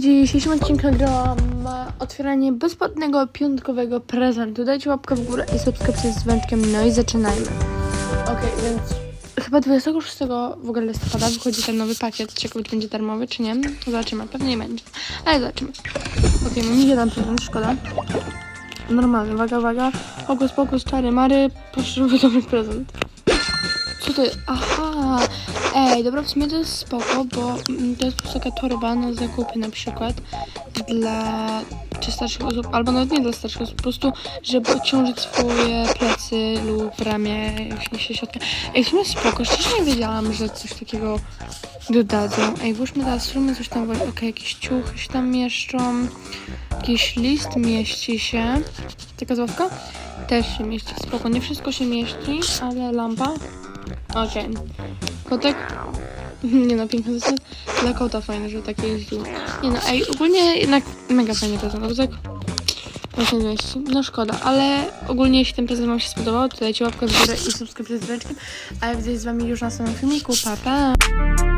dzisiejszym odcinku nagrałam e, otwieranie bezpłatnego piątkowego prezentu. Dajcie łapkę w górę i subskrypcję z dzwoneczkiem, no i zaczynajmy. Okej, więc chyba 26 w ogóle listopada wychodzi ten nowy pakiet. Ciekawe, czy będzie darmowy, czy nie. Zobaczymy, pewnie nie będzie. Ale zobaczymy. Okej, mam jeden prezent, szkoda. Normalny, uwaga, uwaga. Hokus pokus, czary mary, potrzebuję dobry prezent. Co to jest? Aha! Ej, dobra, w sumie to jest spoko, bo mm, to jest taka torba na zakupy na przykład dla czy starszych osób, albo nawet nie dla starszych osób, po prostu, żeby odciążyć swoje plecy lub ramię, jak się środka. Ej, w sumie spoko, szczerze nie wiedziałam, że coś takiego dodadzą. Ej, włóżmy teraz, zróbmy coś tam, okej, jakieś ciuchy się tam mieszczą, jakiś list mieści się. Taka zławka? Też się mieści, spoko, nie wszystko się mieści, ale lampa. Okej. Kotek. Nie no, piękny jest dla kota fajne, że takie jeździł. Nie no, ej, ogólnie jednak mega fajnie prezent. Kotek. Właśnie. No szkoda, ale ogólnie jeśli ten prezent wam się spodobał, to dajcie łapkę w górę i subskrypcję z dzwoneczkiem. A ja widzę z wami już na samym filmiku. Pa, pa!